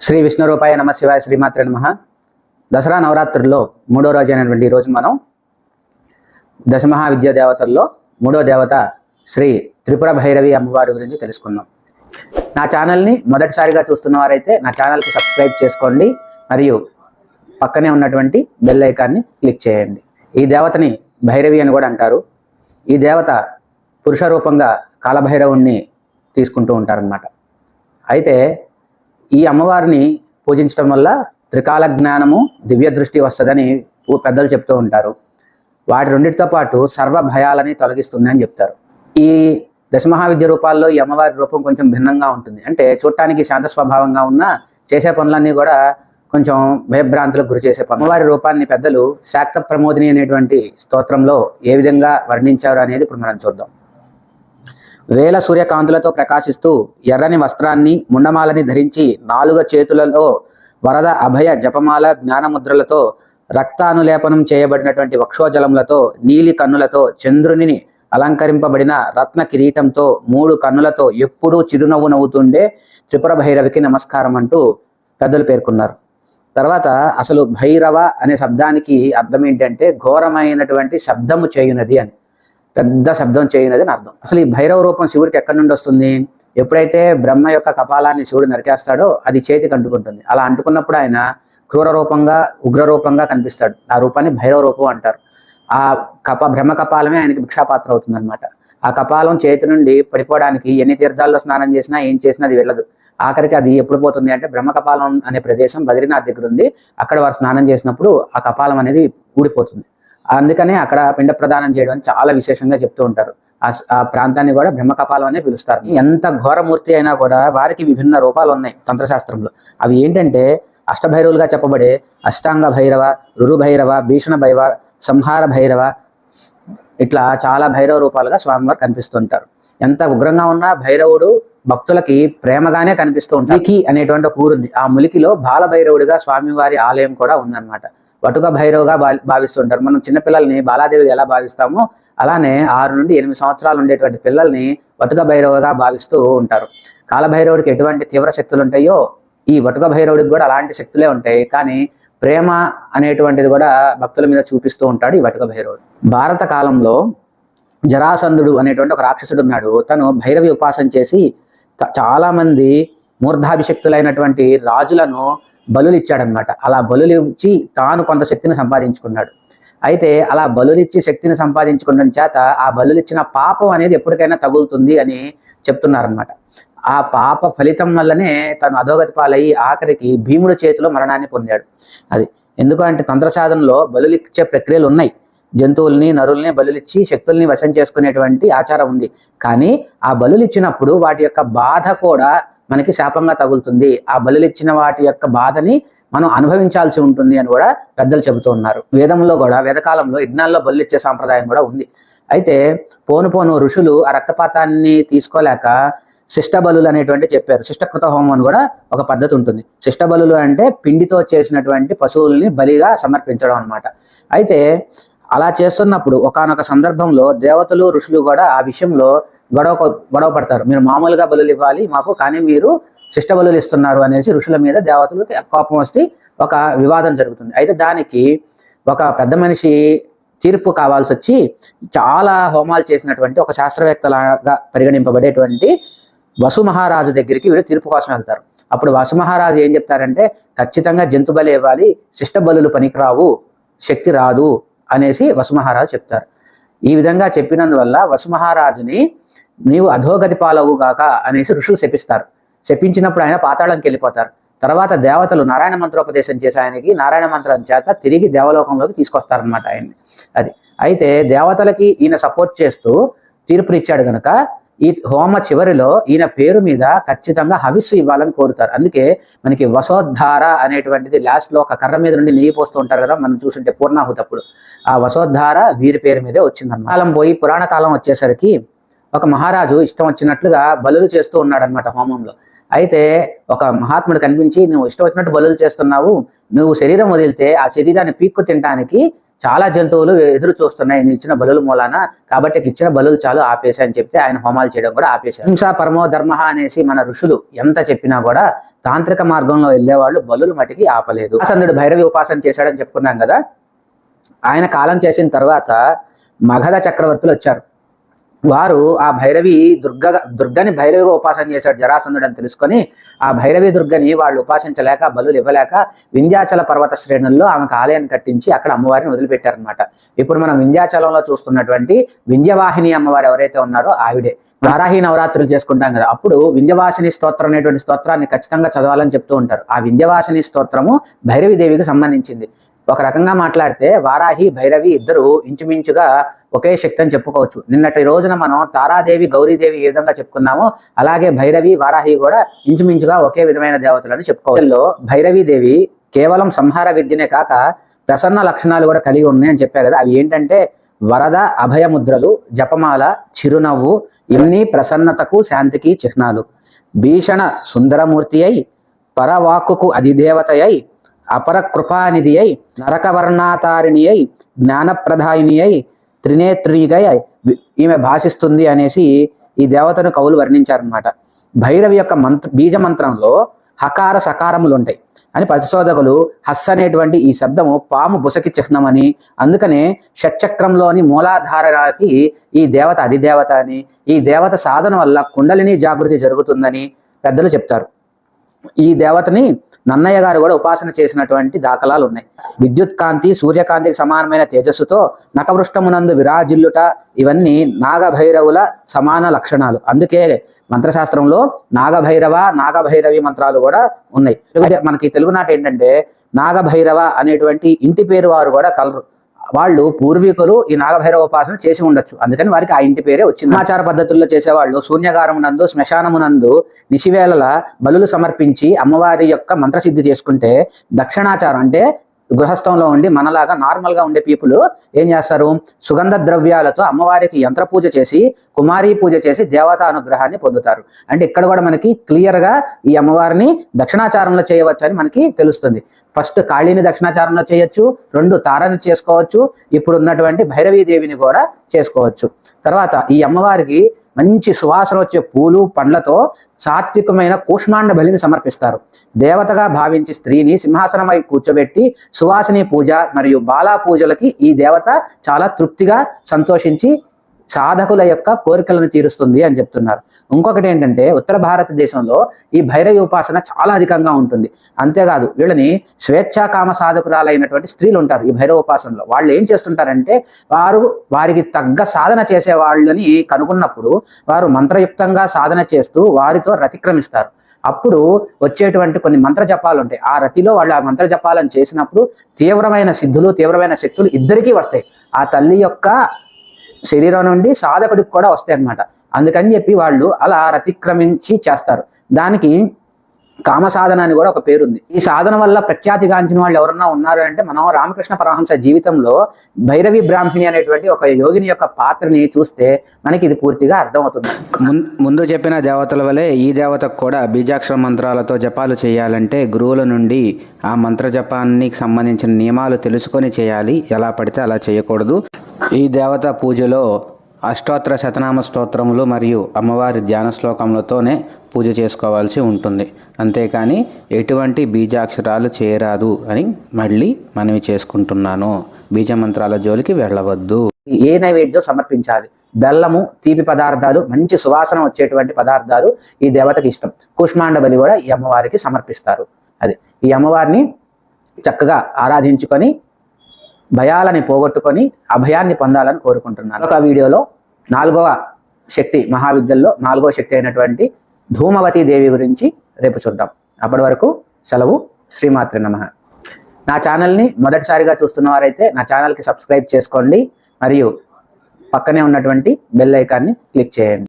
శ్రీ విష్ణురూపాయ నమ శివాయ శ్రీమాత్ర నమ. దసరా నవరాత్రుల్లో మూడో రోజు అయినటువంటి రోజు మనం దశమహా విద్యా దేవతల్లో మూడో దేవత శ్రీ త్రిపుర భైరవి అమ్మవారి గురించి తెలుసుకుందాం. నా ఛానల్ని మొదటిసారిగా చూస్తున్న వారైతే నా ఛానల్కి సబ్స్క్రైబ్ చేసుకోండి మరియు పక్కనే ఉన్నటువంటి బెల్ ఐకాన్ని క్లిక్ చేయండి. ఈ దేవతని భైరవి అని కూడా అంటారు. ఈ దేవత పురుష రూపంగా కాలభైరవుణ్ణి తీసుకుంటూ ఉంటారనమాట అయితే ఈ అమ్మవారిని పూజించడం వల్ల త్రికాల జ్ఞానము దివ్య దృష్టి వస్తుందని పెద్దలు చెప్తూ ఉంటారు. వాటి రెండింటితో పాటు సర్వ భయాలని తొలగిస్తుంది అని చెప్తారు. ఈ దశమహావిద్య రూపాల్లో ఈ అమ్మవారి రూపం కొంచెం భిన్నంగా ఉంటుంది. అంటే చూడటానికి శాంత స్వభావంగా ఉన్న చేసే పనులన్నీ కూడా కొంచెం భయభ్రాంతులకు గురి చేసే పనులు. అమ్మవారి రూపాన్ని పెద్దలు శాక్త ప్రమోదిని అనేటువంటి స్తోత్రంలో ఏ విధంగా వర్ణించారు అనేది ఇప్పుడు మనం చూద్దాం. వేల సూర్యకాంతులతో ప్రకాశిస్తూ ఎర్రని వస్త్రాన్ని ముండమాలని ధరించి నాలుగ చేతులలో వరద అభయ జపమాల జ్ఞానముద్రలతో రక్తానులేపనం చేయబడినటువంటి వక్షోజలములతో నీలి కన్నులతో చంద్రునిని అలంకరింపబడిన రత్న కిరీటంతో మూడు కన్నులతో ఎప్పుడూ చిరునవ్వు నవ్వుతుండే త్రిపుర భైరవికి నమస్కారం అంటూ పెద్దలు పేర్కొన్నారు. తర్వాత అసలు భైరవ అనే శబ్దానికి అర్థం ఏంటంటే ఘోరమైనటువంటి శబ్దము చేయునది అని. పెద్ద శబ్దం చేయనది అని అర్థం. అసలు ఈ భైరవ రూపం శివుడికి ఎక్కడి నుండి వస్తుంది? ఎప్పుడైతే బ్రహ్మ యొక్క కపాలాన్ని శివుడు నరికేస్తాడో అది చేతికి అంటుకుంటుంది. అలా అంటుకున్నప్పుడు ఆయన క్రూర రూపంగా ఉగ్ర రూపంగా కనిపిస్తాడు. ఆ రూపాన్ని భైరవ రూపం అంటారు. ఆ కప బ్రహ్మ కపాలమే ఆయనకి భిక్షాపాత్ర అవుతుంది అనమాట ఆ కపాలం చేతి నుండి పడిపోవడానికి ఎన్ని తీర్థాల్లో స్నానం చేసినా ఏం చేసినా అది వెళ్ళదు. ఆఖరికి అది ఎప్పుడు పోతుంది అంటే బ్రహ్మ కపాలం అనే ప్రదేశం బద్రీనాథ్ దగ్గర ఉంది. అక్కడ వారు స్నానం చేసినప్పుడు ఆ కపాలం అనేది ఊడిపోతుంది. అందుకనే అక్కడ పిండ ప్రదానం చేయడం అని చాలా విశేషంగా చెప్తూ ఉంటారు. ఆ ఆ ప్రాంతాన్ని కూడా బ్రహ్మకపాలం అనే పిలుస్తారు. ఎంత ఘోరమూర్తి అయినా కూడా వారికి విభిన్న రూపాలు ఉన్నాయి తంత్రశాస్త్రంలో. అవి ఏంటంటే అష్టభైరవులుగా చెప్పబడే అష్టాంగ భైరవ రురుభైరవ భీషణ భైరవ సంహార భైరవ ఇట్లా చాలా భైరవ రూపాలుగా స్వామివారు కనిపిస్తుంటారు. ఎంత ఉగ్రంగా ఉన్నా భైరవుడు భక్తులకి ప్రేమగానే కనిపిస్తూ ఉంటారు ములికి అనేటువంటి ఒక ఊరుంది. ఆ ములికిలో బాలభైరవుడిగా స్వామివారి ఆలయం కూడా ఉందన్నమాట. వటుక భైరవగా భావిస్తుంటారు. మనం చిన్నపిల్లల్ని బాలాదేవిగా ఎలా భావిస్తామో అలానే ఆరు నుండి ఎనిమిది సంవత్సరాలు ఉండేటువంటి పిల్లల్ని వటుక భైరవగా భావిస్తూ ఉంటారు. కాలభైరవుడికి ఎటువంటి తీవ్ర శక్తులు ఉంటాయో ఈ వటుక భైరవుడికి కూడా అలాంటి శక్తులే ఉంటాయి. కానీ ప్రేమ అనేటువంటిది కూడా భక్తుల మీద చూపిస్తూ ఉంటాడు ఈ వటుక భైరవుడు. భారత కాలంలో జరాసంధుడు అనేటువంటి ఒక రాక్షసుడు ఉన్నాడు. తను భైరవి ఉపాసన చేసి చాలామంది మూర్ధాభిషక్తులైనటువంటి రాజులను బలులు ఇచ్చాడనమాట అలా బలులు ఇచ్చి తాను కొంత శక్తిని సంపాదించుకున్నాడు. అయితే అలా బలులిచ్చి శక్తిని సంపాదించుకున్న చేత ఆ బలులిచ్చిన పాపం అనేది ఎప్పటికైనా తగులుతుంది అని చెప్తున్నారనమాట ఆ పాప ఫలితం వల్లనే తను అధోగతి పాలయ్యి ఆఖరికి భీముడి చేతిలో మరణాన్ని పొందాడు. అది ఎందుకంటే తంత్ర సాధనలో బలులిచ్చే ప్రక్రియలు ఉన్నాయి. జంతువుల్ని నరుల్ని బలులిచ్చి శక్తుల్ని వశం చేసుకునేటువంటి ఆచారం ఉంది. కానీ ఆ బలులిచ్చినప్పుడు వాటి యొక్క బాధ కూడా మనకి శాపంగా తగులుతుంది. ఆ బలులిచ్చిన వాటి యొక్క బాధని మనం అనుభవించాల్సి ఉంటుంది అని కూడా పెద్దలు చెబుతూ ఉన్నారు. వేదంలో కూడా వేదకాలంలో యజ్ఞాల్లో బలు ఇచ్చే సాంప్రదాయం కూడా ఉంది. అయితే పోను పోను ఋషులు ఆ రక్తపాతాన్ని తీసుకోలేక శిష్ట బలులు అనేటువంటి చెప్పారు. శిష్టకృత హోమం అని కూడా ఒక పద్ధతి ఉంటుంది. శిష్ట బలులు అంటే పిండితో చేసినటువంటి పశువుల్ని బలిగా సమర్పించడం అనమాట అయితే అలా చేస్తున్నప్పుడు ఒకానొక సందర్భంలో దేవతలు ఋషులు కూడా ఆ విషయంలో గొడవ గొడవ పడతారు. మీరు మామూలుగా బలులు ఇవ్వాలి మాకు కానీ మీరు శిష్ట బలులు ఇస్తున్నారు అనేసి ఋషుల మీద దేవతలకి కోపం వస్తే ఒక వివాదం జరుగుతుంది. అయితే దానికి ఒక పెద్ద మనిషి తీర్పు కావాల్సి వచ్చి చాలా హోమాలు చేసినటువంటి ఒక శాస్త్రవేత్తలాగా పరిగణింపబడేటువంటి వసు మహారాజు దగ్గరికి వీళ్ళు తీర్పు కోసం వెళ్తారు. అప్పుడు వసు మహారాజు ఏం చెప్తారంటే ఖచ్చితంగా జంతు బలి ఇవ్వాలి శిష్ట బలులు పనికిరావు శక్తి రాదు అనేసి వసు మహారాజు చెప్తారు. ఈ విధంగా చెప్పినందువల్ల వసు మహారాజుని నీవు అధోగతి పాలవు గాక అనేసి ఋషులు శపిస్తారు. శపించినప్పుడు ఆయన పాతాళంకి వెళ్ళిపోతారు. తర్వాత దేవతలు నారాయణ మంత్రోపదేశం చేసి ఆయనకి నారాయణ మంత్రం చేత తిరిగి దేవలోకంలోకి తీసుకొస్తారనమాట ఆయన్ని. అది. అయితే దేవతలకి ఈయన సపోర్ట్ చేస్తూ తీర్పునిచ్చాడు గనక ఈ హోమ చివరిలో ఈయన పేరు మీద ఖచ్చితంగా హవిస్సు ఇవ్వాలని కోరుతారు. అందుకే మనకి వసోద్ధార అనేటువంటిది లాస్ట్లో ఒక కర్ర మీద నుండి నెయ్యి పోస్తూ ఉంటారు కదా మనం చూసుంటే పూర్ణాహుతప్పుడు. ఆ వసోద్ధార వీరి పేరు మీదే వచ్చిందన్నమాట. కాలం పోయి పురాణ కాలం వచ్చేసరికి ఒక మహారాజు ఇష్టం వచ్చినట్లుగా బలులు చేస్తూ ఉన్నాడనమాట హోమంలో. అయితే ఒక మహాత్ముడు కనిపించి నువ్వు ఇష్టం వచ్చినట్టు బలులు చేస్తున్నావు. నువ్వు శరీరం వదిలితే ఆ శరీరాన్ని పీక్కు తినడానికి చాలా జంతువులు ఎదురు చూస్తున్నాయి. నువ్వు ఇచ్చిన బలుల మూలాన కాబట్టి ఇచ్చిన బలులు చాలు ఆపేసి అని చెప్తే ఆయన హోమాలు చేయడం కూడా ఆపేశారు. హింస పరమో ధర్మ అనేసి మన ఋషులు ఎంత చెప్పినా కూడా తాంత్రిక మార్గంలో వెళ్ళేవాళ్ళు బలులు మటికి ఆపలేదు. ఆసందుడు భైరవి ఉపాసన చేశాడని చెప్పుకున్నాం కదా. ఆయన కాలం చేసిన తర్వాత మగధ చక్రవర్తులు వచ్చారు. వారు ఆ భైరవి దుర్గ దుర్గని భైరవిగా ఉపాసన చేశాడు జరాసంధుడు అని తెలుసుకొని ఆ భైరవి దుర్గని వాళ్ళు ఉపాసించలేక బలు ఇవ్వలేక వింధ్యాచల పర్వత శ్రేణుల్లో ఆమెకు ఆలయాన్ని కట్టించి అక్కడ అమ్మవారిని వదిలిపెట్టారనమాట ఇప్పుడు మనం వింధ్యాచలంలో చూస్తున్నటువంటి వింధ్యవాహిని అమ్మవారు ఎవరైతే ఉన్నారో ఆవిడే. వారాహి నవరాత్రులు చేసుకుంటాం కదా అప్పుడు వింధ్యవాసిని స్తోత్రం అనేటువంటి స్తోత్రాన్ని ఖచ్చితంగా చదవాలని చెప్తూ ఉంటారు. ఆ వింధ్యవాసిని స్తోత్రము భైరవి దేవికి సంబంధించింది. ఒక రకంగా మాట్లాడితే వారాహి భైరవి ఇద్దరు ఇంచుమించుగా ఒకే శక్తి అని చెప్పుకోవచ్చు. నిన్నటి రోజున మనం తారాదేవి గౌరీదేవి ఏ విధంగా చెప్పుకున్నామో అలాగే భైరవి వారాహి కూడా ఇంచుమించుగా ఒకే విధమైన దేవతలని చెప్పుకోవచ్చు. భైరవి దేవి కేవలం సంహార విద్యనే కాక ప్రసన్న లక్షణాలు కూడా కలిగి ఉన్నాయని చెప్పా కదా. అవి ఏంటంటే వరద అభయముద్రలు జపమాల చిరునవ్వు ఇవన్నీ ప్రసన్నతకు శాంతికి చిహ్నాలు. భీషణ సుందరమూర్తి అయి పరవాక్కుకు అధిదేవత అయి అపర కృపానిధి అయి నరకవర్ణాతారిణి అయి జ్ఞానప్రధాయిని అయి త్రినేత్రిగై ఈమె భాషిస్తుంది అనేసి ఈ దేవతను కవులు వర్ణించారనమాట భైరవి యొక్క మంత్ర బీజ మంత్రంలో హకార సకారములు ఉంటాయి అని పరిశోధకులు హస్ అనేటువంటి ఈ శబ్దము పాము బుసకి చిహ్నమని అందుకనే షట్చక్రంలోని మూలాధారానికి ఈ దేవత అధిదేవత అని ఈ దేవత సాధన వల్ల కుండలిని జాగృతి జరుగుతుందని పెద్దలు చెప్తారు. ఈ దేవతని నన్నయ్య గారు కూడా ఉపాసన చేసినటువంటి దాఖలాలు ఉన్నాయి విద్యుత్ కాంతి సూర్యకాంతికి సమానమైన తేజస్సుతో నకవృష్టమునందు విరాజిల్లుట ఇవన్నీ నాగభైరవుల సమాన లక్షణాలు. అందుకే మంత్రశాస్త్రంలో నాగభైరవ నాగభైరవి మంత్రాలు కూడా ఉన్నాయి. మనకి తెలుగునాట ఏంటంటే నాగభైరవ అనేటువంటి ఇంటి పేరు వారు కూడా కలరు. వాళ్ళు పూర్వీకులు ఈ నాగభైరవ ఉపాసన చేసి ఉండొచ్చు. అందుకని వారికి ఆ ఇంటి పేరే వచ్చింది. ఆచార పద్ధతుల్లో చేసేవాళ్ళు శూన్యగారమునందు శ్మశానమునందు నిశివేళల బలులు సమర్పించి అమ్మవారి యొక్క మంత్రసిద్ధి చేసుకుంటే దక్షిణాచారం అంటే గృహస్థంలో ఉండి మనలాగా నార్మల్గా ఉండే పీపుల్ ఏం చేస్తారు? సుగంధ ద్రవ్యాలతో అమ్మవారికి యంత్ర పూజ చేసి కుమారీ పూజ చేసి దేవతా అనుగ్రహాన్ని పొందుతారు. అంటే ఇక్కడ కూడా మనకి క్లియర్గా ఈ అమ్మవారిని దక్షిణాచారంలో చేయవచ్చు అని మనకి తెలుస్తుంది. ఫస్ట్ కాళీని దక్షిణాచారంలో చేయొచ్చు రెండు తారని చేసుకోవచ్చు ఇప్పుడు ఉన్నటువంటి భైరవీదేవిని కూడా చేసుకోవచ్చు. తర్వాత ఈ అమ్మవారికి మంచి సువాసన వచ్చే పూలు పండ్లతో సాత్వికమైన కూష్మాండ బలిని సమర్పిస్తారు. దేవతగా భావించి స్త్రీని సింహాసనమై కూర్చోబెట్టి సువాసిని పూజ మరియు బాలా పూజలకి ఈ దేవత చాలా తృప్తిగా సంతోషించి సాధకుల యొక్క కోరికలను తీరుస్తుంది అని చెప్తున్నారు. ఇంకొకటి ఏంటంటే ఉత్తర భారతదేశంలో ఈ భైరవి ఉపాసన చాలా అధికంగా ఉంటుంది. అంతేకాదు వీళ్ళని స్వేచ్ఛాకామ సాధకురాలైనటువంటి స్త్రీలు ఉంటారు ఈ భైరవ ఉపాసనలో. వాళ్ళు ఏం చేస్తుంటారంటే వారు వారికి తగ్గ సాధన చేసే వాళ్ళని కనుగొన్నప్పుడు వారు మంత్రయుక్తంగా సాధన చేస్తూ వారితో రతిక్రమిస్తారు. అప్పుడు వచ్చేటువంటి కొన్ని మంత్ర జపాలు ఉంటాయి. ఆ రతిలో వాళ్ళు ఆ మంత్ర జపాలను చేసినప్పుడు తీవ్రమైన సిద్ధులు తీవ్రమైన శక్తులు ఇద్దరికీ వస్తాయి. ఆ తల్లి యొక్క శరీరం నుండి సాధకుడికి కూడా వస్తాయి అన్నమాట అందుకని చెప్పి వాళ్ళు అలా రతిక్రమించి చేస్తారు. దానికి కామ సాధన అని కూడా ఒక పేరుంది. ఈ సాధన వల్ల ప్రఖ్యాతిగాంచిన వాళ్ళు ఎవరన్నా ఉన్నారు అంటే మనం రామకృష్ణ పరమహంస జీవితంలో భైరవి బ్రాహ్మణి అనేటువంటి ఒక యోగిని యొక్క పాత్రని చూస్తే మనకి ఇది పూర్తిగా అర్థమవుతుంది. ముందు చెప్పిన దేవతల వలె ఈ దేవతకు కూడా బీజాక్షర మంత్రాలతో జపాలు చేయాలంటే గురువుల నుండి ఆ మంత్ర జపానికి సంబంధించిన నియమాలు తెలుసుకొని చేయాలి. ఎలా పడితే అలా చేయకూడదు. ఈ దేవత పూజలో అష్టోత్తర శతనామ స్తోత్రములు మరియు అమ్మవారి ధ్యాన శ్లోకములతోనే పూజ చేసుకోవాల్సి ఉంటుంది. అంతేకాని ఎటువంటి బీజాక్షరాలు చేయరాదు అని మళ్ళీ మనవి చేసుకుంటున్నాను. బీజ మంత్రాల జోలికి వెళ్ళవద్దు. ఏ నైవేద్యం సమర్పించాలి? బెల్లము తీపి పదార్థాలు మంచి సువాసన వచ్చేటువంటి పదార్థాలు ఈ దేవతకి ఇష్టం. కుష్మాండ బలి కూడా ఈ అమ్మవారికి సమర్పిస్తారు. అది ఈ అమ్మవారిని చక్కగా ఆరాధించుకొని భయాలని పోగొట్టుకొని అభయాన్ని పొందాలని కోరుకుంటున్నాను. ఒక వీడియోలో నాలుగవ శక్తి మహావిద్యల్లో నాలుగవ శక్తి అయినటువంటి ధూమవతి దేవి గురించి రేపు చూద్దాం. అప్పటి వరకు సెలవు. శ్రీమాత్రి నమ. నా ఛానల్ని మొదటిసారిగా చూస్తున్న వారైతే నా ఛానల్కి సబ్స్క్రైబ్ చేసుకోండి. మరియు పక్కనే ఉన్నటువంటి బెల్ ఐకాన్ని క్లిక్ చేయండి.